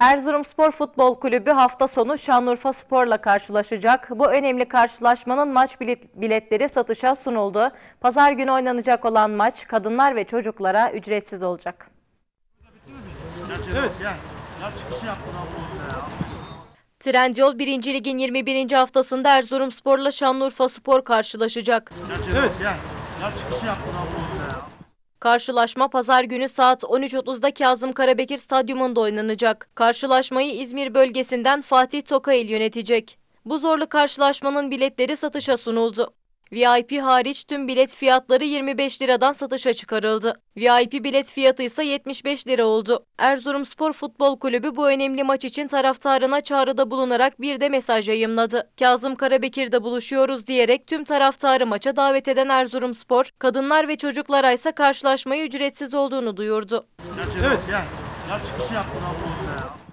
Erzurumspor Futbol Kulübü hafta sonu Şanlıurfa Spor'la karşılaşacak. Bu önemli karşılaşmanın maç bilet- biletleri satışa sunuldu. Pazar günü oynanacak olan maç kadınlar ve çocuklara ücretsiz olacak. Evet. Gel. Ya çıkışı yap bunu abla. Trendyol 1. Lig'in 21. haftasında Erzurumspor'la Şanlıurfa Spor karşılaşacak. Evet. Gel. Ya çıkışı yap bunu abla. Karşılaşma pazar günü saat 13.30'da Kazım Karabekir Stadyumunda oynanacak. Karşılaşmayı İzmir bölgesinden Fatih Tokail yönetecek. Bu zorlu karşılaşmanın biletleri satışa sunuldu. VIP hariç tüm bilet fiyatları 25 liradan satışa çıkarıldı. VIP bilet fiyatı ise 75 lira oldu. Erzurumspor Futbol Kulübü bu önemli maç için taraftarına çağrıda bulunarak bir de mesaj yayımladı. Kazım Karabekir'de buluşuyoruz diyerek tüm taraftarı maça davet eden Erzurumspor, kadınlar ve çocuklara ise karşılaşmayı ücretsiz olduğunu duyurdu. Evet. Gel. Ya çıkışı yap bunu abla.